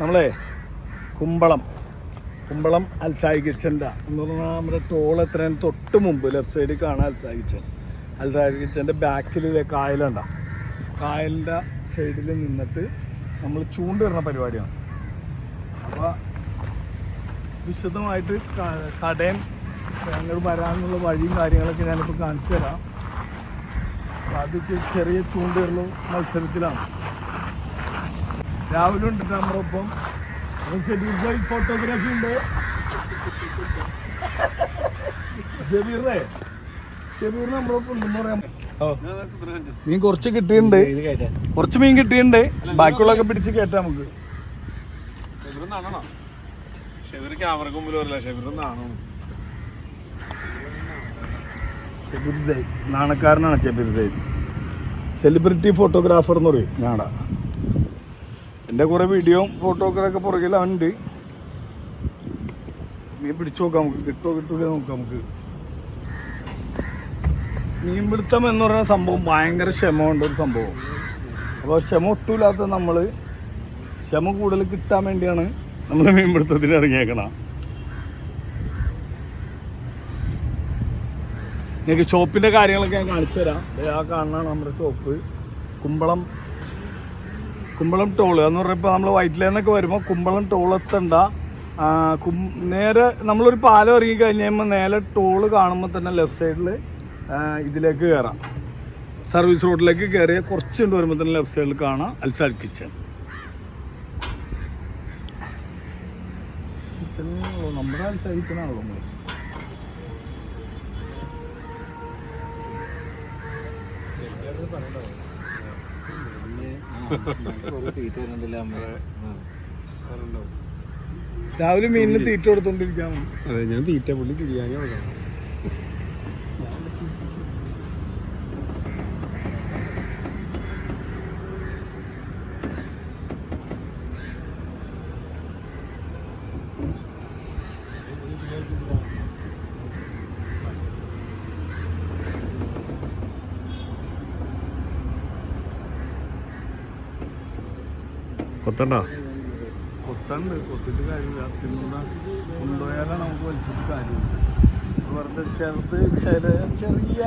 നമ്മളെ കുമ്പളം കുമ്പളം അൽസായി കിച്ചന്റെ എന്ന് പറഞ്ഞാൽ നമ്മുടെ ടോൾ എത്രയും തൊട്ട് മുമ്പ് ലെഫ്റ്റ് സൈഡിൽ കാണാം അൽസായി കിച്ചൻ അൽസായി കിച്ചന്റെ ബാക്കിൽ കായലുണ്ട കായലിന്റെ സൈഡിൽ നിന്നിട്ട് നമ്മൾ ചൂണ്ടിടുന്ന പരിപാടിയാണ്. അപ്പോൾ വിശദമായിട്ട് കടയും ഞങ്ങൾ വരാനുള്ള വഴിയും കാര്യങ്ങളൊക്കെ ഞാനിപ്പോൾ കാണിച്ചു തരാം. ആദ്യത്തെ ചെറിയ ചൂണ്ടുകളും മത്സരത്തിലാണ്. രാവിലെ ഉണ്ട് നമ്മളൊപ്പം ഫോട്ടോഗ്രാഫി ഉണ്ട്. ഉണ്ടെന്ന് മീൻ കുറച്ച് കിട്ടിയിട്ടുണ്ട്. കുറച്ച് മീൻ കിട്ടിയിട്ടുണ്ട്. ബാക്കിയുള്ളതൊക്കെ പിടിച്ച് കയറ്റാം നമുക്ക്. ഷെബിർ ക്യാമറക്ക് മുമ്പിൽ വരില്ല. ഷെബിറിന്നാണോ നാണോ ഷബീർ സൈദ് നാണക്കാരനാണ് ഷബീർ സൈദ് സെലിബ്രിറ്റി ഫോട്ടോഗ്രാഫർ എന്ന് പറയും ഞാടാ. എന്റെ കുറേ വീഡിയോ ഫോട്ടോകളൊക്കെ പുറകിൽ അവനുണ്ട് മീൻ പിടിച്ചു നോക്കാം നമുക്ക്. കിട്ടുമോ കിട്ടൂല നോക്കാം നമുക്ക്. മീൻപിടുത്തം എന്ന് പറയുന്ന സംഭവം ഭയങ്കര ക്ഷമ ഉണ്ട് ഒരു സംഭവം. അപ്പോൾ ക്ഷമ ഒട്ടുമില്ലാത്ത നമ്മൾ ക്ഷമ കൂടുതൽ കിട്ടാൻ വേണ്ടിയാണ് നമ്മൾ മീൻപിടുത്തത്തിന് ഇറങ്ങിയേക്കണം നിങ്ങൾക്ക് ഷോപ്പിന്റെ കാര്യങ്ങളൊക്കെ ഞാൻ കാണിച്ചു തരാം. ആ കാണുന്നതാണ് നമ്മുടെ ഷോപ്പ്. കുമ്പളം കുമ്പളം ടോൾ എന്ന് പറയുമ്പോൾ നമ്മൾ വൈറ്റിലേന്നൊക്കെ വരുമ്പോൾ കുമ്പളം ടോൾ എത്തണ്ട. കും നേരെ നമ്മളൊരു പാലം ഇറങ്ങി കഴിഞ്ഞ് കഴിയുമ്പോൾ നേരെ ടോൾ കാണുമ്പോൾ തന്നെ ലെഫ്റ്റ് സൈഡിൽ ഇതിലേക്ക് കയറാം സർവീസ് റോഡിലേക്ക് കയറിയ കുറച്ചുണ്ട് വരുമ്പോൾ തന്നെ ലെഫ്റ്റ് സൈഡിൽ കാണാം. അൽസാൽ കിച്ചൺ കിച്ചൺ നമ്മുടെ അൽസാൽ കിച്ചണാണല്ലോ നമ്മൾ രാവിലെ മീനിന് തീറ്റ കൊടുത്തോണ്ടിരിക്കാൻ അതെ ഞാൻ തീറ്റ പുള്ളി ബിരിയാണി കൊടുക്കണം. കൊത്തണ്ടോ? കൊത്തണ്ട്. കൊത്തിട്ട് കാര്യമില്ല. കൊണ്ടുപോയാലാണ് നമുക്ക് വലിച്ചിട്ട് കാര്യമില്ല. വെറുതെ ചെറുത് ചെറിയ ചെറിയ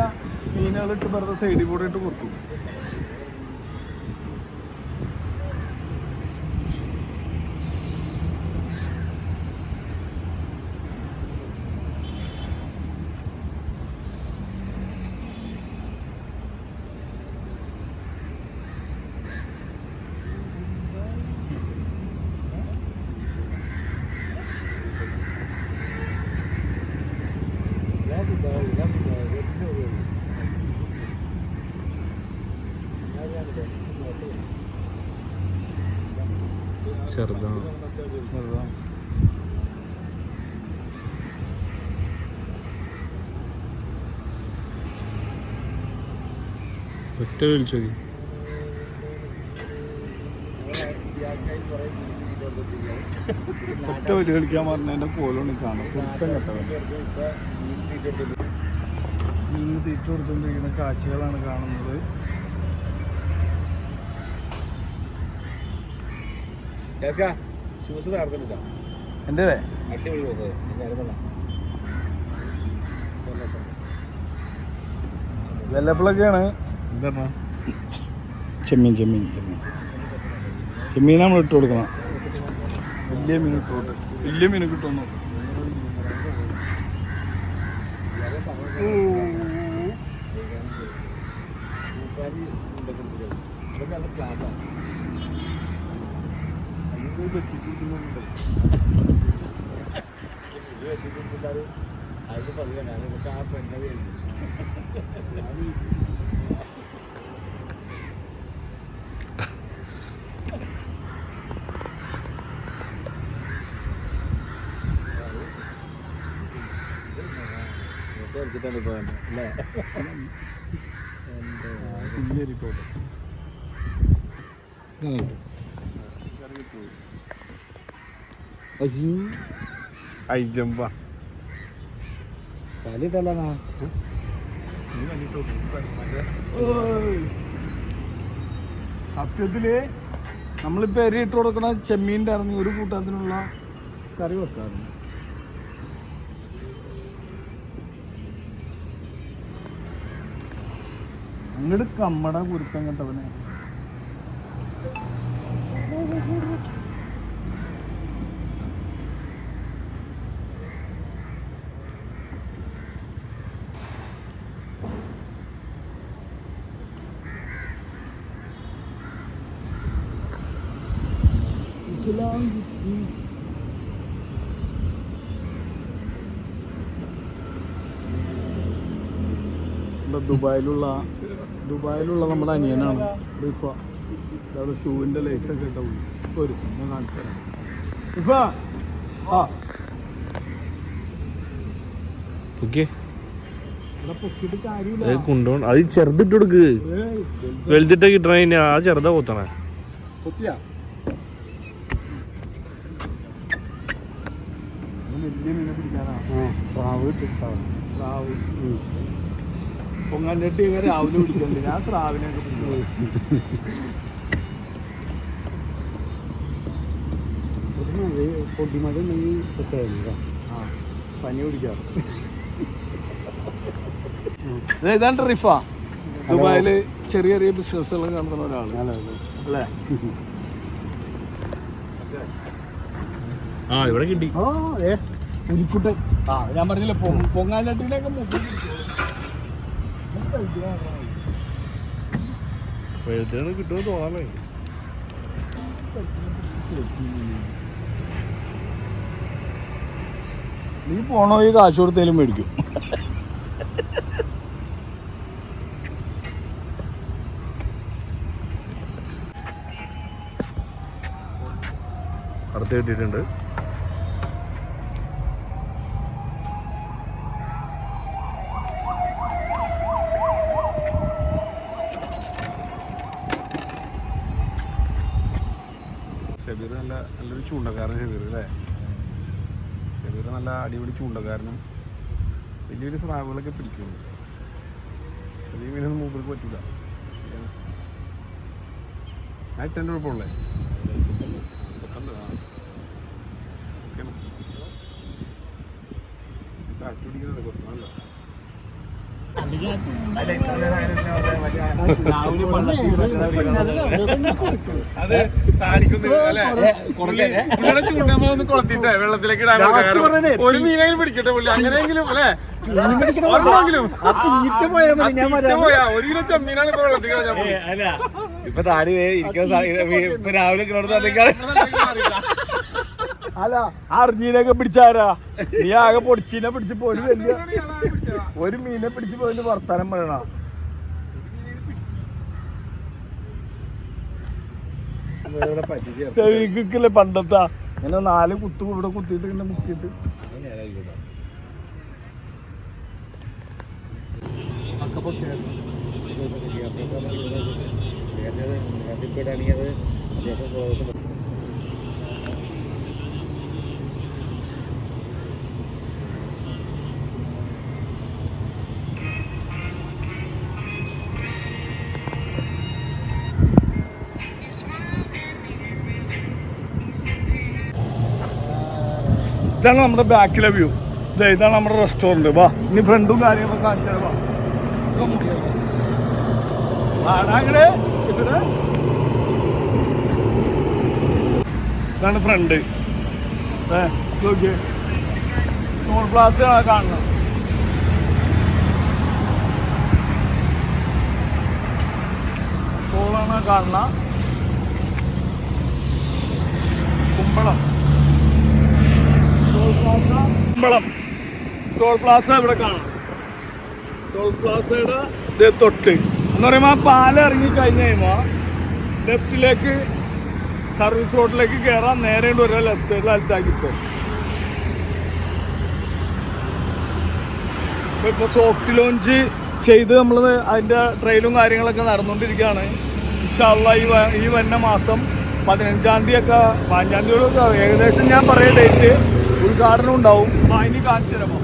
മീനുകളിട്ട് വെറുതെ സൈഡിൽ കൂടെ ഇട്ട് കൊത്തും. ചെറുതാണ്. ഒറ്റ വിളിച്ചു ഒറ്റ വലി കളിക്കാൻ പറഞ്ഞതിന്റെ പോലാണ് കാണും. കുറ്റം കെട്ടവൻ മീൻ തീറ്റ കൊടുത്തുകൊണ്ടിരിക്കുന്ന കാഴ്ചകളാണ് കാണുന്നത്. ഷൂസ് എന്റെ അടിപൊളി വെല്ലപ്പിളൊക്കെയാണ് ചെമ്മീൻ ചെമ്മീൻ ചെമ്മീൻ. ചെമ്മീൻ നമ്മൾ ഇട്ട് കൊടുക്കണം. വലിയ മീൻ ഇട്ട് കൊടുക്കും. വലിയ മീൻ കിട്ടുമെന്ന് നല്ല ക്ലാസ്സാണ് അത് പറയാൻ ഞാനൊക്കെ ആ ഫ്രണ്ട് കളിച്ചിട്ടാണ് ഇപ്പോൾ അല്ലേ വലിയ ഇട്ടോട്ടെ അയ്യോ അയ്യമ്പ കളിട്ടല്ല ഓയ്. സത്യത്തിൽ നമ്മളിപ്പോ എരിയിട്ട് കൊടുക്കണ ചെമ്മീന്റെ ഇറങ്ങി ഒരു കൂട്ടത്തിനുള്ള കറി വെക്കാറുണ്ട്. അങ്ങോട്ട് കമ്മട കുരുത്തം കേട്ടവനെ. ഇവിടെ ദുബായിലുള്ള ദുബായിലുള്ള നമ്മുടെ അനിയനാണ്. റിഫ അവിടെ ഷൂവിന്റെ ലേസൊക്കെ ഇപ്പൊ ഞാൻ കാണിച്ചു തരാം റിഫ ആ ഓക്കെ അത് ചെറുതിട്ട് കൊടുക്ക്. വെളുത്തിട്ട് വലുതിട്ട് കിട്ടണ ആ ചെറുതാ കൊത്തണേ കൊത്തിയാ ഇത് വലിയ മീനെ പിടിക്കാനാ? സ്രാവ് കിട്ടും സ്രാവ് പൊങ്ങാഞ്ചട്ടി ഒക്കെ രാവിലെ പിടിക്കണ്ട് ഞാൻ സ്രാവിനെയൊക്കെ പിടിക്കും പൊടിമഴ ഉണ്ടെങ്കിൽ സെറ്റായിരുന്നു ആ പനി പിടിക്കാറ് ഇതാണ് റിഫ. ദുബായിൽ ചെറിയ ചെറിയ ബിസിനസ്സുകൾ നടത്തുന്ന ഒരാൾ. അല്ലേ? ആ ഇവിടെ കിട്ടി. ഓ ഏ. പുലിക്കുട്ടൻ ആ ഞാൻ പറഞ്ഞില്ലേ പൊ- പൊങ്ങാഞ്ചട്ടിയിലൊക്കെ മുക്കി വെളുത്തിനാണ് കിട്ടുമെന്ന് തോന്നാമേ നീ പോണോ ഈ കാശ് കൊടുത്തേലും മേടിക്കും. അടുത്ത് കിട്ടിയിട്ടുണ്ട് ഷബീർ നല്ല നല്ലൊരു ചൂണ്ടക്കാരൻ ഷബീർ അല്ലേ ഷബീർ നല്ല അടിപൊളി ചൂണ്ട കാരണം വലിയ വലിയ സ്രാവുകളൊക്കെ പിടിക്കുന്നു ചെറിയ മീനൊന്നും മൂപ്പർക്ക് പറ്റില്ല ആ ഇട്ടെന്റെ കുഴപ്പമുള്ളേ കാറ്റ് അത് കൊളത്തിട്ടെ വെള്ളത്തിലേക്ക് ഒരു മീനെങ്കിലും പിടിക്കട്ടെ പുള്ളി അങ്ങനെയെങ്കിലും അല്ലേ? ഒരു കിലോ ചെമ്മീനാണ് ഇപ്പൊ വെള്ളത്തിൽ കളഞ്ഞാൽ അല്ല. ഇപ്പൊ താടി ഇരിക്കുന്ന ഇപ്പൊ രാവിലെ അല്ല അർജീനൊക്കെ പിടിച്ചാരാ? നീ ആകെ പൊടിച്ചീനെ പിടിച്ച് പോയി ഒരു മീനെ പിടിച്ച് പോയിട്ട് വർത്താനം പറയണ ചെവിക്കില്ലേ പണ്ടത്താ? ഇങ്ങനെ നാല് കുത്തു ഇവിടെ കുത്തിയിട്ട് ഇങ്ങനെ മുക്കിയിട്ട്. ഇതാണ് നമ്മുടെ ബാക്കിലെ വ്യൂ ഇതാണ് നമ്മുടെ റെസ്റ്റോറന്റ് വാ ഇനി ഫ്രണ്ടും കാര്യങ്ങളൊക്കെ കാണിച്ചാൽ വാ. ഇതാണ് ഫ്രണ്ട് നോക്കിയേ. ടോൾ പ്ലാസ കാണണം ടോളാണ് കാണുന്ന കുമ്പളം. കുമ്പളം. ടോൾ പ്ലാസ ഇവിടെ കാണാം. ടോൾ പ്ലാസയുടെ തൊട്ട്. എന്ന് പറയുമ്പോൾ ആ പാലം ഇറങ്ങി കഴിഞ്ഞ് കഴിയുമ്പോൾ ലെഫ്റ്റിലേക്ക് സർവീസ് റോഡിലേക്ക് കയറാൻ നേരെ വരിക ലെഫ്റ്റ് സൈഡിൽ അൽസാക്കിച്ചോ ഇപ്പോൾ സോഫ്റ്റ് ലോഞ്ച് ചെയ്ത് നമ്മൾ അതിന്റെ ട്രെയിലും കാര്യങ്ങളൊക്കെ നടന്നുകൊണ്ടിരിക്കുകയാണ്. ഇൻഷാല്ല ഈ ഈ വരുന്ന മാസം പതിനഞ്ചാം തീയതി ഒക്കെ പതിനഞ്ചാം തീയതി ഏകദേശം ഞാൻ പറയുന്ന ഡേറ്റ് ഉദ്ഘാടനം ഉണ്ടാവും. അപ്പോൾ അതിന് കാണിച്ചു തരാമോ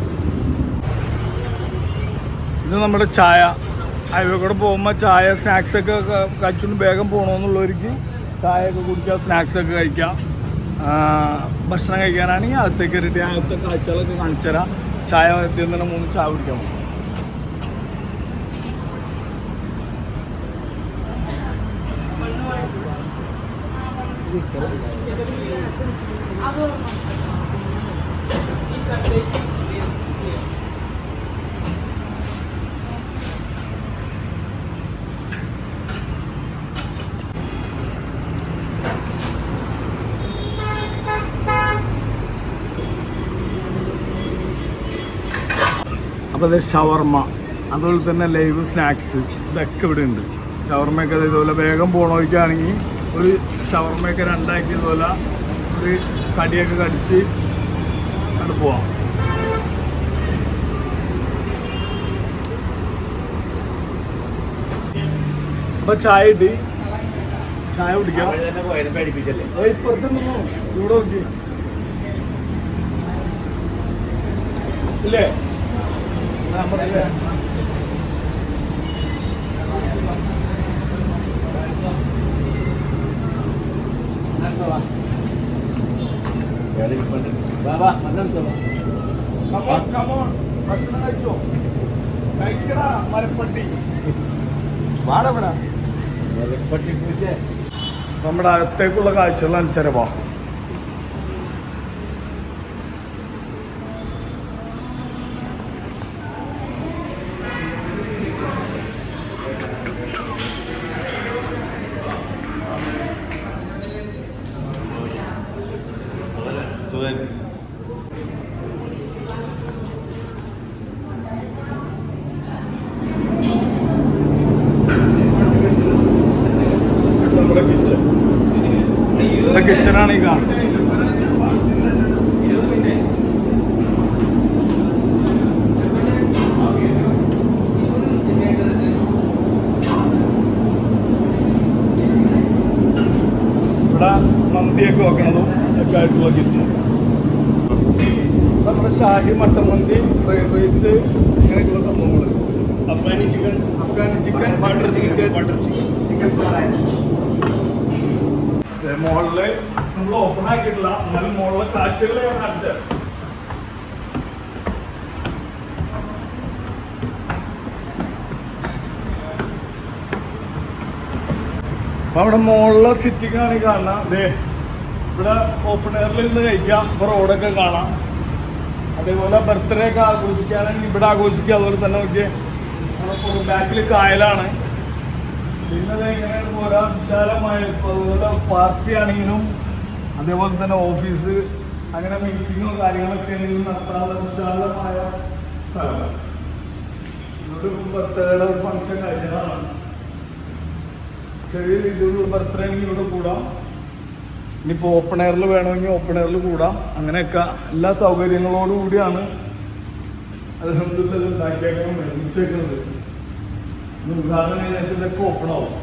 ഇത് നമ്മുടെ ചായ. ഹൈവേ കൂടെ പോകുമ്പോൾ ചായ സ്നാക്സ് ഒക്കെ കഴിച്ചുകൊണ്ട് വേഗം പോകണമെന്നുള്ളവർക്ക് ചായ ഒക്കെ കുടിക്കാം സ്നാക്സ് ഒക്കെ കഴിക്കാം. ഭക്ഷണം കഴിക്കാനാണെങ്കിൽ അകത്തേക്ക് കയറിയിട്ട് അകത്തെ കാഴ്ചകളൊക്കെ കാണിച്ചു തരാം. ചായ എത്തിയെന്ന് തന്നെ മൂന്ന് ചായ കുടിക്കാം. അപ്പോൾ അത് ഷവർമ്മ അതുപോലെ തന്നെ ലൈവ് സ്നാക്സ് ഇതൊക്കെ ഇവിടെ ഉണ്ട്. ഷവർമ്മയൊക്കെ ഇതുപോലെ വേഗം പോകണമെങ്കിൽ ഒരു ഷവർമ്മയൊക്കെ രണ്ടാക്കിയതുപോലെ ഒരു കടിയൊക്കെ കടിച്ച് അത് പോവാം. അപ്പൊ ചായ ഇട്ട് ചായ കുടിക്കാം? ഇവിടെ നോക്കി. ഇല്ലേ? come on. ഭക്ഷണം കഴിച്ചോ? കഴിക്കടാ മരപ്പട്ടി വാടവിടാ? നമ്മുടെ അകത്തേക്കുള്ള കാഴ്ചകൾ അനുസരിച്ച് പോവാം നമ്മുടെ കിച്ചൺ ഇവിടെ കിച്ചണാണ് ഈ കാണുന്നത് ഇവിടെ മന്തിയൊക്കെ വെക്കണതും ഒക്കെ ആയിട്ടുള്ള കിച്ചൺ നമ്മുടെ ഷാഹി മട്ടൻ മന്തി ഫ്രൈഡ് റൈസ് ഇങ്ങനെയൊക്കെയുള്ള സംഭവങ്ങൾ Afghani chicken. Afghani chicken butter chicken butter chicken. Chicken fry മുകളിൽ നമ്മൾ ഓപ്പൺ ആക്കിയിട്ടില്ല. എന്നാലും മുകളിലെ കാഴ്ചകളെ ഞാൻ കാണിച്ചത് അവിടെ മുകളിലെ സിറ്റിക്കാണ് കാണുന്നത്. ദേ ഇവിടെ ഓപ്പൺ എയറിൽ ഇരുന്ന് കഴിക്കാം. ഇപ്പൊ റോഡൊക്കെ കാണാം. അതേപോലെ ബർത്ത്ഡേ ഒക്കെ ആഘോഷിക്കുകയാണെങ്കിൽ ഇവിടെ ആഘോഷിക്കുക. അതുപോലെ തന്നെ നോക്കിയ ബാക്കിൽ കായലാണ്. പിന്നെ എങ്ങനെയാണ് പോരാ വിശാലമായ അതുപോലെ പാർട്ടി ആണെങ്കിലും അതേപോലെ തന്നെ ഓഫീസ് അങ്ങനെ മീറ്റിങ്ങോ കാര്യങ്ങളൊക്കെ ആണെങ്കിലും നടത്താനുള്ള വിശാലമായ സ്ഥലമാണ് ഇവിടെ ബർത്ത്ഡേയുടെ ഫംഗ്ഷൻ കഴിഞ്ഞതാണ്. ചെറിയ രീതിയിലുള്ള ബർത്ത്ഡേ ആണെങ്കിൽ ഇവിടെ കൂടാം. ഇനിയിപ്പോൾ ഓപ്പൺ എയറിൽ വേണമെങ്കിൽ ഓപ്പൺ എയറിൽ കൂടാം. അങ്ങനെയൊക്കെ എല്ലാ സൗകര്യങ്ങളോടു കൂടിയാണ് ഉണ്ടാക്കിയേക്കാൻ നിർമ്മിച്ചേക്കുന്നത്. ഇന്ന് ഉദ്ഘാടനം കഴിഞ്ഞിട്ട് ഇതൊക്കെ ഓപ്പൺ ആവും.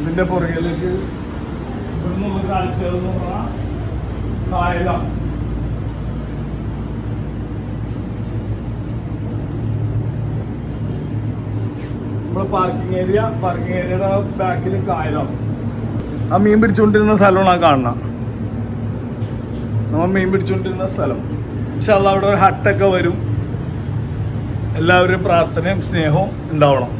ഇതിന്റെ പുറകിലേക്ക് ഇവിടുന്ന് നമുക്ക് കാണിച്ചതെന്ന് പറഞ്ഞാൽ കായലാണ്. നമ്മുടെ പാർക്കിംഗ് ഏരിയ പാർക്കിംഗ് ഏരിയയുടെ ബാക്കിൽ കായലാണ്. ആ മീൻ പിടിച്ചുകൊണ്ടിരുന്ന സ്ഥലമാണ് ആ കാണുന്നത് നമ്മൾ മീൻ പിടിച്ചുകൊണ്ടിരുന്ന സ്ഥലം. പക്ഷെ അവിടെ ഒരു ഹട്ടൊക്കെ വരും. എല്ലാവരും പ്രാർത്ഥനയും സ്നേഹവും ഉണ്ടാവണം.